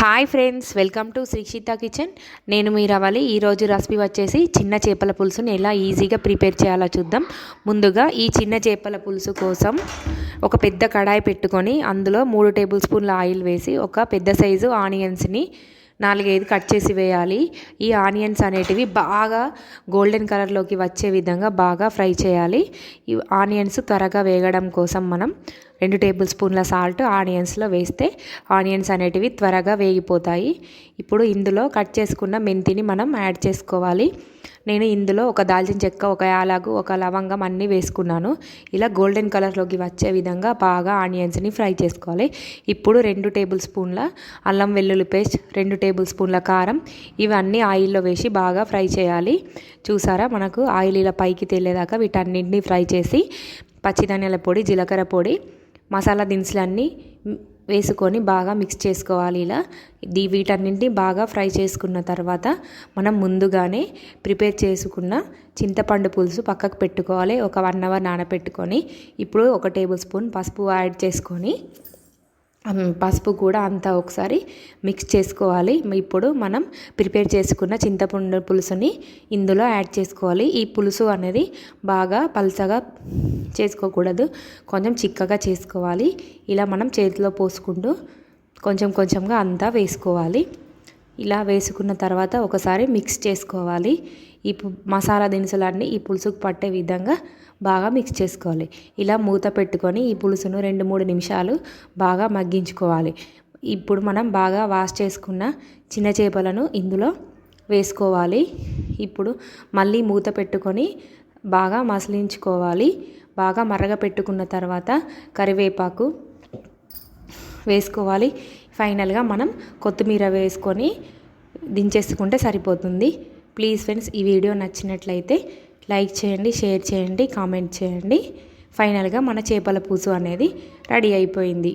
Hi friends welcome to Srikshitha kitchen. నేను మీ రవాలి. ఈరోజు రెసిపీ వచ్చేసి చిన్న చేపల పులుసుని ఎలా ఈజీగా ప్రిపేర్ చేయాలో చూద్దాం. ముందుగా ఈ చిన్న చేపల పులుసు కోసం ఒక పెద్ద కడాయి పెట్టుకొని అందులో మూడు టేబుల్ స్పూన్ల ఆయిల్ వేసి ఒక పెద్ద సైజు ఆనియన్స్ని నాలుగైదు కట్ చేసి వేయాలి. ఈ ఆనియన్స్ అనేటివి బాగా గోల్డెన్ కలర్లోకి వచ్చే విధంగా బాగా ఫ్రై చేయాలి. ఈ ఆనియన్స్ త్వరగా వేగడం కోసం మనం రెండు టేబుల్ స్పూన్ల సాల్ట్ ఆనియన్స్లో వేస్తే ఆనియన్స్ అనేటివి త్వరగా వేగిపోతాయి. ఇప్పుడు ఇందులో కట్ చేసుకున్న మెంతిని మనం యాడ్ చేసుకోవాలి. నేను ఇందులో ఒక దాల్చిన చెక్క ఒక యాలాగు ఒక లవంగం అన్నీ వేసుకున్నాను. ఇలా గోల్డెన్ కలర్లోకి వచ్చే విధంగా బాగా ఆనియన్స్ని ఫ్రై చేసుకోవాలి. ఇప్పుడు రెండు టేబుల్ స్పూన్ల అల్లం వెల్లుల్లి పేస్ట్ రెండు టేబుల్ స్పూన్ల కారం ఇవన్నీ ఆయిల్లో వేసి బాగా ఫ్రై చేయాలి. చూసారా? మనకు ఆయిల్ ఇలా పైకి తేలేదాకా వీటన్నింటినీ ఫ్రై చేసి పచ్చిధాన్యాల పొడి జీలకర్ర పొడి మసాలా దినుసులన్నీ వేసుకొని బాగా మిక్స్ చేసుకోవాలి ఇలా. దీ వీటన్నింటినీ బాగా ఫ్రై చేసుకున్న తర్వాత మనం ముందుగానే ప్రిపేర్ చేసుకున్న చింతపండు పులుసు పక్కకు పెట్టుకోవాలి. ఒక వన్ అవర్ నానబెట్టుకొని ఇప్పుడు ఒక టేబుల్ స్పూన్ పసుపు యాడ్ చేసుకొని పసుపు కూడా అంతా ఒకసారి మిక్స్ చేసుకోవాలి. ఇప్పుడు మనం ప్రిపేర్ చేసుకున్న చింతపండు పులుసుని ఇందులో యాడ్ చేసుకోవాలి. ఈ పులుసు అనేది బాగా పల్చగా చేసుకోకూడదు. కొంచెం చిక్కగా చేసుకోవాలి. ఇలా మనం చేతిలో పోసుకుంటూ కొంచెం కొంచెంగా అంతా వేసుకోవాలి. ఇలా వేసుకున్న తర్వాత ఒకసారి మిక్స్ చేసుకోవాలి. ఈ మసాలా దినుసులన్నీ ఈ పులుసుకు పట్టే విధంగా బాగా మిక్స్ చేసుకోవాలి. ఇలా మూత పెట్టుకొని ఈ పులుసును రెండు మూడు నిమిషాలు బాగా మగ్గించుకోవాలి. ఇప్పుడు మనం బాగా వాష్ చేసుకున్న చిన్న చేపలను ఇందులో వేసుకోవాలి. ఇప్పుడు మళ్ళీ మూత పెట్టుకొని బాగా మసలించుకోవాలి. బాగా మరగ పెట్టుకున్న తర్వాత కరివేపాకు వేసుకోవాలి. ఫైనల్గా మనం కొత్తిమీర వేసుకొని దించేసుకుంటే సరిపోతుంది. ప్లీజ్ ఫ్రెండ్స్ ఈ వీడియో నచ్చినట్లయితే లైక్ చేయండి షేర్ చేయండి కామెంట్ చేయండి. ఫైనల్గా మన చేపల పులుసు అనేది రెడీ అయిపోయింది.